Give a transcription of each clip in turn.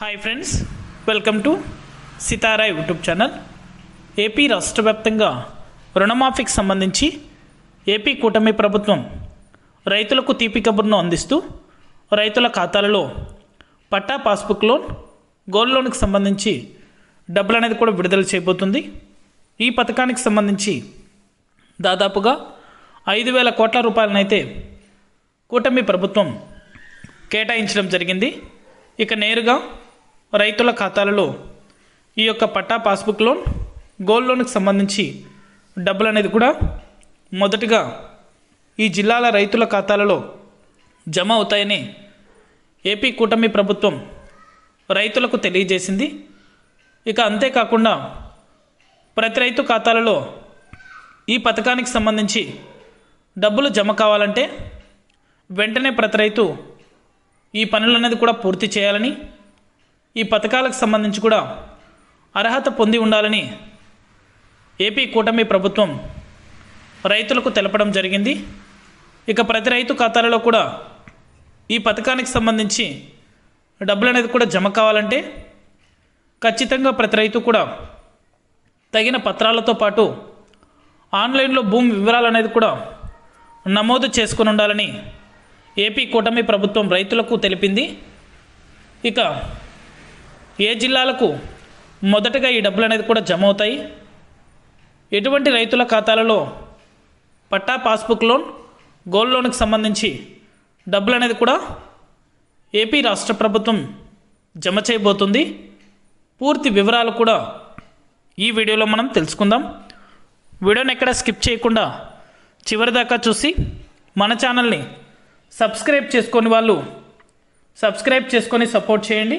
Hi friends welcome to Sitara YouTube channel AP రాష్ట్ర వ్యాప్తంగా రుణమాఫీకి సంబంధించి ఏపీ కూటమి ప్రభుత్వం రైతులకు తీపి కబుర్ను అందిస్తూ రైతుల ఖాతాలలో పట్టా పాస్బుక్ లోన్ గోల్డ్ లోన్కి సంబంధించి డబ్బులు అనేది కూడా విడుదల చేయబోతుంది. ఈ పథకానికి సంబంధించి దాదాపుగా ఐదు వేల కోట్ల రూపాయలనైతే కూటమి ప్రభుత్వం కేటాయించడం జరిగింది. ఇక నేరుగా రైతుల ఖాతాలలో ఈ యొక్క పట్టా పాస్బుక్ లోన్ గోల్డ్ లోన్కి సంబంధించి డబ్బులు అనేది కూడా మొదటిగా ఈ జిల్లాల రైతుల ఖాతాలలో జమ అవుతాయని ఏపీ కూటమి ప్రభుత్వం రైతులకు తెలియజేసింది. ఇక అంతేకాకుండా ప్రతి రైతు ఖాతాలలో ఈ పథకానికి సంబంధించి డబ్బులు జమ కావాలంటే వెంటనే ప్రతి రైతు ఈ పనులు అనేది కూడా పూర్తి చేయాలని ఈ పథకాలకు సంబంధించి కూడా అర్హత పొంది ఉండాలని ఏపీ కూటమి ప్రభుత్వం రైతులకు తెలపడం జరిగింది. ఇక ప్రతి రైతు ఖాతాలలో కూడా ఈ పథకానికి సంబంధించి డబ్బులు అనేది కూడా జమ కావాలంటే ఖచ్చితంగా ప్రతి రైతు కూడా తగిన పత్రాలతో పాటు ఆన్లైన్లో భూమి వివరాలు అనేది కూడా నమోదు చేసుకుని ఉండాలని ఏపీ కూటమి ప్రభుత్వం రైతులకు తెలిపింది. ఇక ఏ జిల్లాలకు మొదటగా ఈ డబ్బులు అనేది కూడా జమ అవుతాయి? ఎటువంటి రైతుల ఖాతాలలో పట్టా పాస్బుక్ లోన్ గోల్డ్ లోన్కి సంబంధించి డబ్బులు అనేది కూడా ఏపీ రాష్ట్ర ప్రభుత్వం జమ చేయబోతుంది? పూర్తి వివరాలు కూడా ఈ వీడియోలో మనం తెలుసుకుందాం. వీడియోని ఎక్కడ స్కిప్ చేయకుండా చివరి దాకా చూసి మన ఛానల్ని సబ్స్క్రైబ్ చేసుకొని వాళ్ళు సబ్స్క్రైబ్ చేసుకొని సపోర్ట్ చేయండి.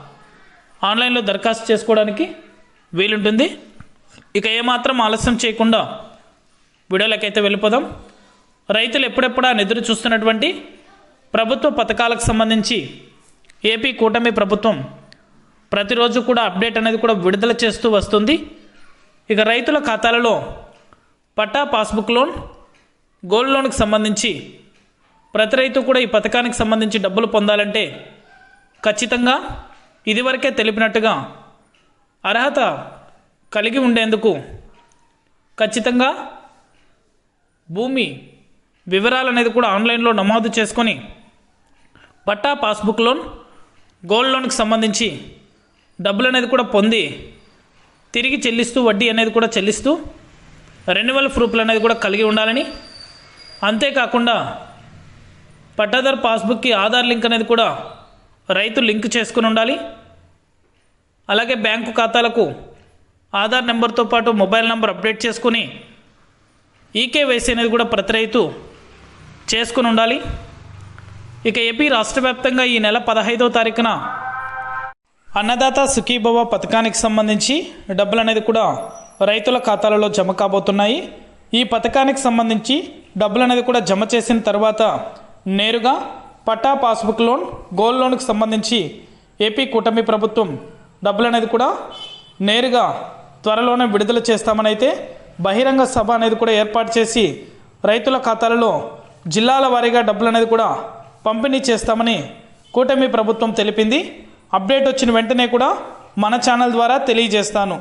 ఆన్లైన్లో దరఖాస్తు చేసుకోవడానికి వీలుంటుంది. ఇక ఏమాత్రం ఆలస్యం చేయకుండా వీడియోలకైతే వెళ్ళిపోదాం. రైతులు ఎప్పుడెప్పుడా ఎదురు చూస్తున్నటువంటి ప్రభుత్వ పథకాలకు సంబంధించి ఏపీ కూటమి ప్రభుత్వం ప్రతిరోజు కూడా అప్డేట్ అనేది కూడా విడుదల చేస్తూ వస్తుంది. ఇక రైతుల ఖాతాలలో పట్టా పాస్బుక్ లోన్ గోల్డ్ లోన్కి సంబంధించి ప్రతి రైతు కూడా ఈ పథకానికి సంబంధించి డబ్బులు పొందాలంటే ఖచ్చితంగా ఇదివరకే తెలిపినట్టుగా అర్హత కలిగి ఉండేందుకు ఖచ్చితంగా భూమి వివరాలు అనేది కూడా ఆన్లైన్లో నమోదు చేసుకొని పట్టా పాస్బుక్ లోన్ గోల్డ్ లోన్కి సంబంధించి డబ్బులు అనేది కూడా పొంది తిరిగి చెల్లిస్తూ వడ్డీ అనేది కూడా చెల్లిస్తూ రెన్యువల్ ప్రూఫ్లు అనేది కూడా కలిగి ఉండాలని. అంతేకాకుండా పట్టాదారు పాస్బుక్కి ఆధార్ లింక్ అనేది కూడా రైతు లింక్ చేసుకుని ఉండాలి. అలాగే బ్యాంకు ఖాతాలకు ఆధార్ నెంబర్తో పాటు మొబైల్ నెంబర్ అప్డేట్ చేసుకుని ఈకేవైసీ అనేది కూడా ప్రతి రైతు చేసుకుని ఉండాలి. ఇక ఏపీ రాష్ట్ర వ్యాప్తంగా ఈ నెల పదహైదవ తారీఖున అన్నదాత సుఖీభవ పథకానికి సంబంధించి డబ్బులు అనేది కూడా రైతుల ఖాతాలలో జమ కాబోతున్నాయి. ఈ పథకానికి సంబంధించి డబ్బులు అనేది కూడా జమ చేసిన తర్వాత నేరుగా పట్టా పాస్బుక్ లోన్ గోల్డ్ లోన్కి సంబంధించి ఏపీ కూటమి ప్రభుత్వం డబ్బులు అనేది కూడా నేరుగా త్వరలోనే విడుదల చేస్తామని అయితే బహిరంగ సభ అనేది కూడా ఏర్పాటు చేసి రైతుల ఖాతాలలో జిల్లాల వారీగా డబ్బులు అనేది కూడా పంపిణీ చేస్తామని కూటమి ప్రభుత్వం తెలిపింది. అప్డేట్ వచ్చిన వెంటనే కూడా మన ఛానల్ ద్వారా తెలియజేస్తాను.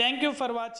Thank you for watching.